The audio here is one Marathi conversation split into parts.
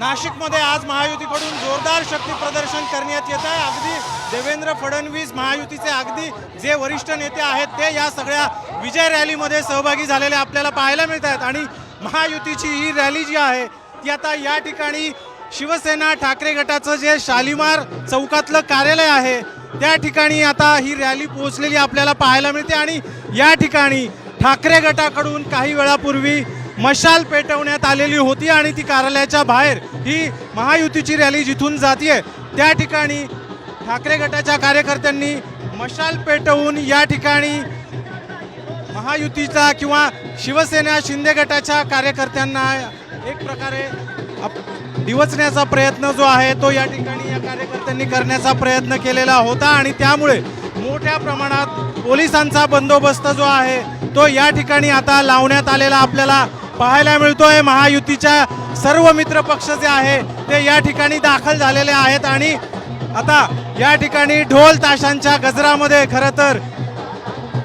नाशिकमध्ये आज महायुतीकडून जोरदार शक्ती प्रदर्शन करण्यात येत आहे. अगदी देवेंद्र फडणवीस महायुतीचे अगदी जे वरिष्ठ नेते आहेत ते या सगळ्या विजय रॅलीमध्ये सहभागी झालेले आपल्याला पाहायला मिळत आहेत. आणि महायुतीची ही रॅली जी आहे ती आता या ठिकाणी शिवसेना ठाकरे गटाचं जे शालिमार चौकातलं कार्यालय आहे त्या ठिकाणी आता ही रॅली पोहोचलेली आपल्याला पाहायला मिळते. आणि या ठिकाणी ठाकरे गटाकडून काही वेळापूर्वी मशाल पेटवण्यात आलेली होती आणि ती कार्यालयाच्या बाहेर ही महायुतीची रॅली जिथून जातीये. त्या ठिकाणी ठाकरे गटाच्या कार्यकर्त्यांनी मशाल पेटवून या ठिकाणी महायुतीचा किंवा शिवसेना शिंदे गटाच्या कार्यकर्त्यांना एक प्रकारे दिवसण्याचा डिवचण्याचा प्रयत्न जो आहे तो या ठिकाणी या कार्यकर्त्यांनी करण्याचा प्रयत्न केलेला होता आणि त्यामुळे मोठ्या प्रमाणात पोलिसांचा बंदोबस्त जो आहे तो या ठिकाणी आता लावण्यात आलेला आपल्याला पाहायला मिळतोय. महायुतीच्या सर्व मित्र पक्ष जे आहे ते या ठिकाणी दाखल झालेले आहेत आणि आता या ठिकाणी ढोल ताशांच्या गजरामध्ये खरं तर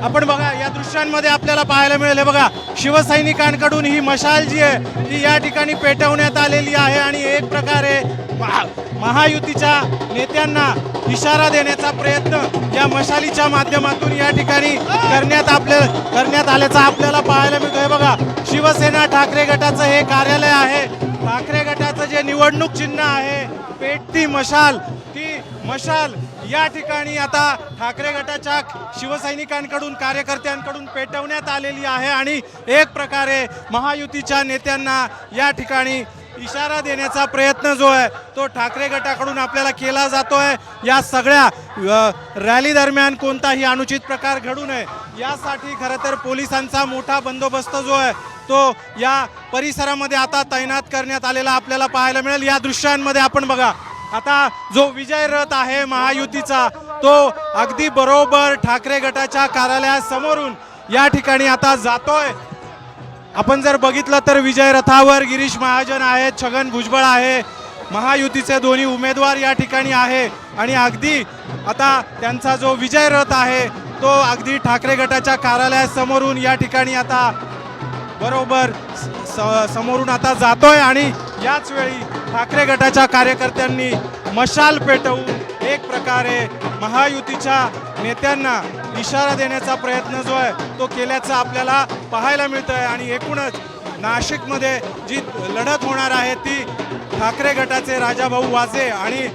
आपण बघा या दृश्यांमध्ये आपल्याला पाहायला मिळेल. हे बघा शिवसैनिकांकडून ही मशाल जी आहे ती या ठिकाणी पेटवण्यात आलेली आहे आणि एक प्रकारे महा- महायुतीच्या नेत्यांना इशारा देण्याचा प्रयत्न या मशालीच्या माध्यमातून या ठिकाणी करण्यात आपल्या करण्यात आल्याचा आपल्याला पाहायला मिळतो. बघा शिवसेना ठाकरे गटाचं हे कार्यालय आहे. ठाकरे गटाचं जे निवडणूक चिन्ह आहे पेटती मशाल ती मशाल या ठिकाणी आता ठाकरे गटाच्या शिवसैनिकांकडून कार्यकर्त्यांकडून पेटवण्यात आलेली आहे आणि एक प्रकारे महायुतीच्या नेत्यांना या ठिकाणी इशारा देण्याचा प्रयत्न जो आहे तो ठाकरे गटाकडून आपल्याला केला जातो आहे या सगळ्या रॅली दरम्यान कोणताही अनुचित प्रकार घडू नये. यासाठी खरं तर पोलिसांचा मोठा बंदोबस्त जो आहे तो या परिसरामध्ये आता तैनात करण्यात आलेला आपल्याला पाहायला मिळेल. या दृश्यांमध्ये आपण बघा आता जो विजय रथ आहे महायुतीचा तो अगदी बरोबर ठाकरे गटाच्या कार्यालयासमोरून या ठिकाणी आता जातोय. आपण जर बघितलं तर विजय रथावर गिरीश महाजन आहेत छगन भुजबळ आहे महायुतीचे दोन्ही उमेदवार या ठिकाणी आहे. आणि अगदी आता त्यांचा जो विजय रथ आहे तो अगदी ठाकरे गटाच्या कार्यालयासमोरून या ठिकाणी आता बरोबर स- समोरून आता जातोय. आणि याच वेळी ठाकरे गटाच्या कार्यकर्त्यांनी मशाल पेटवून एक प्रकारे महायुतीच्या नेत्यांना इशारा देण्याचा प्रयत्न जो आहे तो केल्याचं आपल्याला पाहायला मिळतं आहे आणि एकूणच नाशिकमध्ये जी लढत होणार आहे ती ठाकरे गटाचे राजाभाऊ वाजे आणि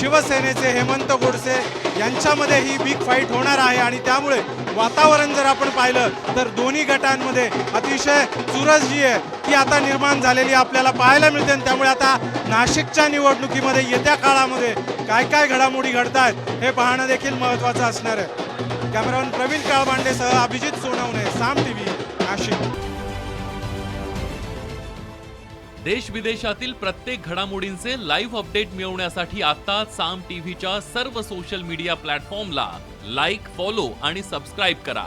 शिवसेनेचे हेमंत गोडसे यांच्यामध्ये ही बिग फाईट होणार आहे. आणि त्यामुळे वातावरण जर आपण पाहिलं तर दोन्ही गटांमध्ये अतिशय चुरस जी आहे. ती आता निर्माण झालेली आपल्याला पाहायला मिळते आणि त्यामुळे आता नाशिकच्या निवडणुकीमध्ये येत्या काळामध्ये काय काय घडामोडी घडत आहेत हे पाहणं देखील महत्त्वाचं असणार आहे. कॅमेरामॅन प्रवीण काळबांडेसह अभिजित सोनवणे साम टी व्ही नाशिक. देश विदेशातील प्रत्येक घडामोडींचे लाईव्ह अपडेट मिळवण्यासाठी आता साम टीव्हीच्या सर्व सोशल मीडिया प्लॅटफॉर्मला लाईक फॉलो आणि सबस्क्राईब करा.